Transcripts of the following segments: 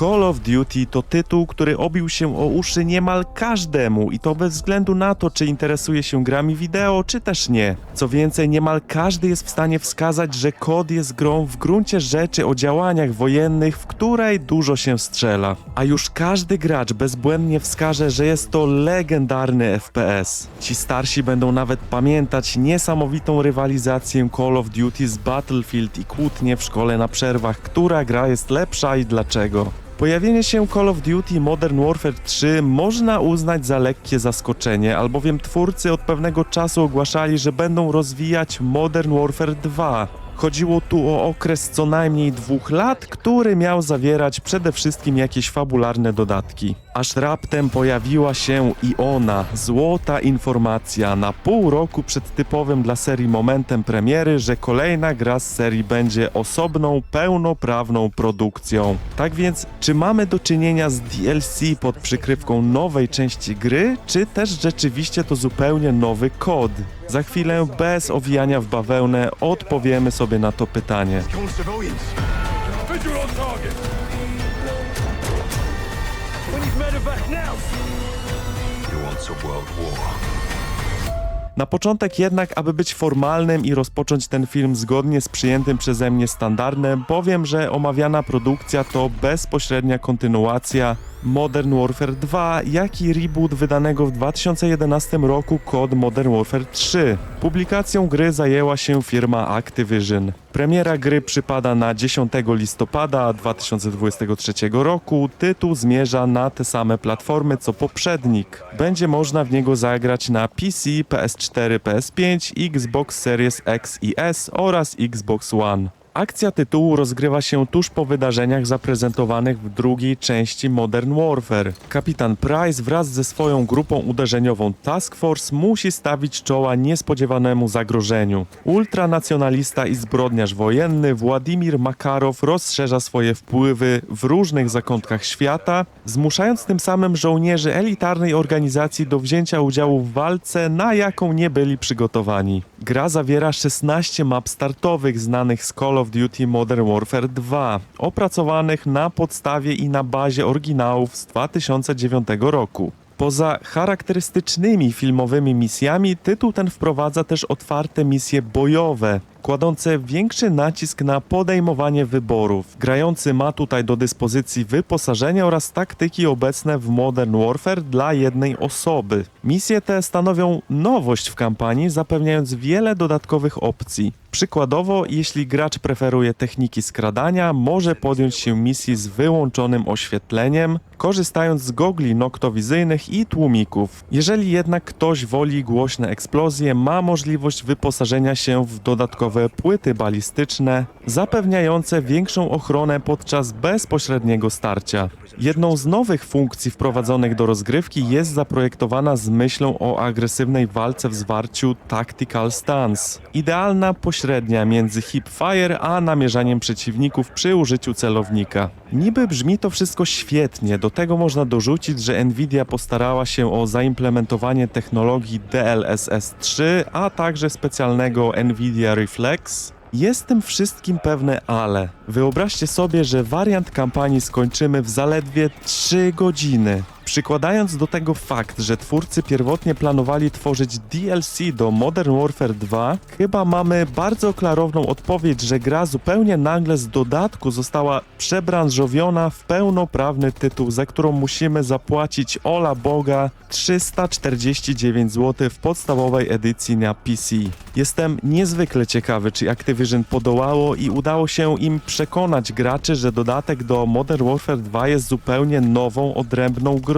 Call of Duty to tytuł, który obił się o uszy niemal każdemu i to bez względu na to, czy interesuje się grami wideo, czy też nie. Co więcej, niemal każdy jest w stanie wskazać, że kod jest grą w gruncie rzeczy o działaniach wojennych, w której dużo się strzela. A już każdy gracz bezbłędnie wskaże, że jest to legendarny FPS. Ci starsi będą nawet pamiętać niesamowitą rywalizację Call of Duty z Battlefield i kłótnie w szkole na przerwach, która gra jest lepsza i dlaczego. Pojawienie się Call of Duty Modern Warfare 3 można uznać za lekkie zaskoczenie, albowiem twórcy od pewnego czasu ogłaszali, że będą rozwijać Modern Warfare 2. Chodziło tu o okres co najmniej dwóch lat, który miał zawierać przede wszystkim jakieś fabularne dodatki. Aż raptem pojawiła się i ona, złota informacja, na pół roku przed typowym dla serii momentem premiery, że kolejna gra z serii będzie osobną, pełnoprawną produkcją. Tak więc, czy mamy do czynienia z DLC pod przykrywką nowej części gry, czy też rzeczywiście to zupełnie nowy kod? Za chwilę, bez owijania w bawełnę, odpowiemy sobie na to pytanie. Na początek jednak, aby być formalnym i rozpocząć ten film zgodnie z przyjętym przeze mnie standardem, powiem, że omawiana produkcja to bezpośrednia kontynuacja Modern Warfare 2, jak i reboot wydanego w 2011 roku kod Modern Warfare 3. Publikacją gry zajęła się firma Activision. Premiera gry przypada na 10 listopada 2023 roku. Tytuł zmierza na te same platformy co poprzednik. Będzie można w niego zagrać na PC, PS4, PS5, Xbox Series X i S oraz Xbox One. Akcja tytułu rozgrywa się tuż po wydarzeniach zaprezentowanych w drugiej części Modern Warfare. Kapitan Price wraz ze swoją grupą uderzeniową Task Force musi stawić czoła niespodziewanemu zagrożeniu. Ultranacjonalista i zbrodniarz wojenny Władimir Makarow rozszerza swoje wpływy w różnych zakątkach świata, zmuszając tym samym żołnierzy elitarnej organizacji do wzięcia udziału w walce, na jaką nie byli przygotowani. Gra zawiera 16 map startowych znanych z Call of Duty Modern Warfare 2, opracowanych na podstawie i na bazie oryginałów z 2009 roku. Poza charakterystycznymi filmowymi misjami, tytuł ten wprowadza też otwarte misje bojowe, kładące większy nacisk na podejmowanie wyborów. Grający ma tutaj do dyspozycji wyposażenie oraz taktyki obecne w Modern Warfare dla jednej osoby. Misje te stanowią nowość w kampanii, zapewniając wiele dodatkowych opcji. Przykładowo, jeśli gracz preferuje techniki skradania, może podjąć się misji z wyłączonym oświetleniem, korzystając z gogli noktowizyjnych i tłumików. Jeżeli jednak ktoś woli głośne eksplozje, ma możliwość wyposażenia się w dodatkowe płyty balistyczne, zapewniające większą ochronę podczas bezpośredniego starcia. Jedną z nowych funkcji wprowadzonych do rozgrywki jest zaprojektowana z myślą o agresywnej walce w zwarciu Tactical Stance. Idealna pośrednia między hipfire a namierzaniem przeciwników przy użyciu celownika. Niby brzmi to wszystko świetnie, do tego można dorzucić, że Nvidia postarała się o zaimplementowanie technologii DLSS 3, a także specjalnego Nvidia Reflex, jest tym wszystkim pewne ale. Wyobraźcie sobie, że wariant kampanii skończymy w zaledwie 3 godziny. Przykładając do tego fakt, że twórcy pierwotnie planowali tworzyć DLC do Modern Warfare 2, chyba mamy bardzo klarowną odpowiedź, że gra zupełnie nagle z dodatku została przebranżowiona w pełnoprawny tytuł, za którą musimy zapłacić ola boga 349 zł w podstawowej edycji na PC. Jestem niezwykle ciekawy, czy Activision podołało i udało się im przekonać graczy, że dodatek do Modern Warfare 2 jest zupełnie nową, odrębną grą.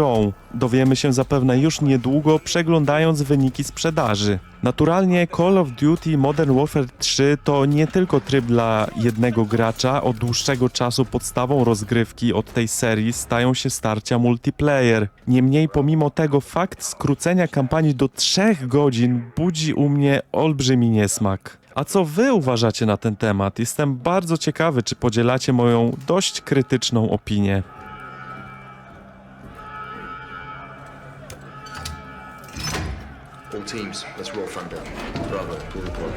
Dowiemy się zapewne już niedługo, przeglądając wyniki sprzedaży. Naturalnie Call of Duty Modern Warfare 3 to nie tylko tryb dla jednego gracza, od dłuższego czasu podstawą rozgrywki od tej serii stają się starcia multiplayer. Niemniej pomimo tego fakt skrócenia kampanii do 3 godzin budzi u mnie olbrzymi niesmak. A co wy uważacie na ten temat? Jestem bardzo ciekawy, czy podzielacie moją dość krytyczną opinię. teams. Let's roll thunder. Bravo, report.